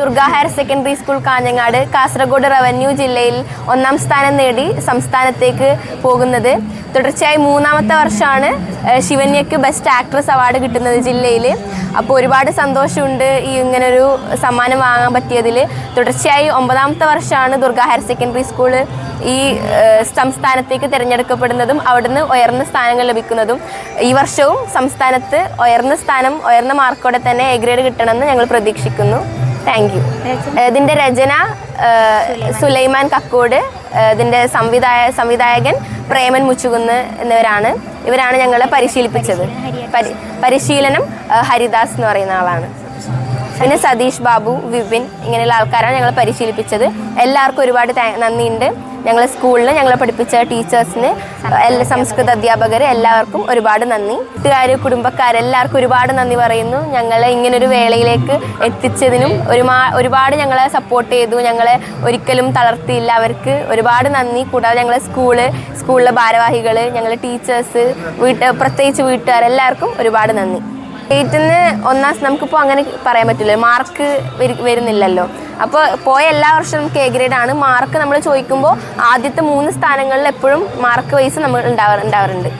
Durga higher secondary school Kanhangad Kasaragod revenue ജില്ലയിൽ ഒന്നാം സ്ഥാനം നേടി സംസ്ഥാനത്തേക്ക് പോകുന്നത്. തുടർച്ചയായി മൂന്നാമത്തെ വർഷമാണ് ശിവന്യക്ക് ബെസ്റ്റ് ആക്ട്രസ് അവാർഡ് കിട്ടുന്നത് ജില്ലയിൽ അപ്പോൾ ഒരുപാട് സന്തോഷമുണ്ട് ഈ ഇങ്ങനൊരു സമ്മാനം വാങ്ങാൻ പറ്റിയതിൽ. തുടർച്ചയായി ഒമ്പതാമത്തെ വർഷമാണ് ദുർഗ ഹയർ സെക്കൻഡറി സ്കൂൾ ഈ സംസ്ഥാനത്തേക്ക് തിരഞ്ഞെടുക്കപ്പെടുന്നതും അവിടുന്ന് ഉയർന്ന സ്ഥാനങ്ങൾ ലഭിക്കുന്നതും. ഈ വർഷവും സംസ്ഥാനത്ത് ഉയർന്ന സ്ഥാനം ഉയർന്ന മാർക്കോടെ തന്നെ എ ഗ്രേഡ് കിട്ടണമെന്ന് ഞങ്ങൾ പ്രതീക്ഷിക്കുന്നു. താങ്ക് യു ഇതിന്റെ രചന സുലൈമാൻ. കക്കോട്. ഇതിന്റെ ഇതിന്റെ സംവിധായ സംവിധായകൻ പ്രേമൻ മുച്ചുകുന്ന് എന്നിവരാണ്. ഇവരാണ് ഞങ്ങളെ പരിശീലിപ്പിച്ചത്. പരി പരിശീലനം ഹരിദാസ് എന്ന് പറയുന്ന ആളാണ്. പിന്നെ സതീഷ് ബാബു വിപിൻ ഇങ്ങനെയുള്ള ആൾക്കാരാണ് ഞങ്ങളെ പരിശീലിപ്പിച്ചത്. എല്ലാവർക്കും ഒരുപാട് നന്ദിയുണ്ട്. ഞങ്ങളെ സ്കൂളിൽ ഞങ്ങളെ പഠിപ്പിച്ച ടീച്ചേഴ്സിന് എല്ലാ സംസ്കൃത അധ്യാപകർ എല്ലാവർക്കും ഒരുപാട് നന്ദി. കൂട്ടുകാർ കുടുംബക്കാർ എല്ലാവർക്കും ഒരുപാട് നന്ദി പറയുന്നു. ഞങ്ങളെ ഇങ്ങനൊരു വേളയിലേക്ക് എത്തിച്ചതിനും ഒരുമാ ഒരുപാട് ഞങ്ങളെ സപ്പോർട്ട് ചെയ്തു. ഞങ്ങളെ ഒരിക്കലും തളർത്തിയില്ല. അവർക്ക് ഒരുപാട് നന്ദി. കൂടാതെ ഞങ്ങളെ സ്കൂൾ സ്കൂളിലെ ഭാരവാഹികൾ ഞങ്ങളെ ടീച്ചേഴ്സ് വീട്ട് പ്രത്യേകിച്ച് വീട്ടുകാർ എല്ലാവർക്കും ഒരുപാട് നന്ദി. സ്റ്റേറ്റിന് ഒന്നാം നമുക്കിപ്പോൾ അങ്ങനെ പറയാൻ പറ്റില്ല. മാർക്ക് വരുന്നില്ലല്ലോ. അപ്പോൾ പോയ എല്ലാ വർഷവും എ ഗ്രേഡ് ആണ്. മാർക്ക് നമ്മൾ ചോദിക്കുമ്പോൾ ആദ്യത്തെ മൂന്ന് സ്ഥാനങ്ങളിൽ എപ്പോഴും മാർക്ക് വൈസ് നമ്മൾ ഉണ്ടാവാ ഉണ്ടാവാറുണ്ട്.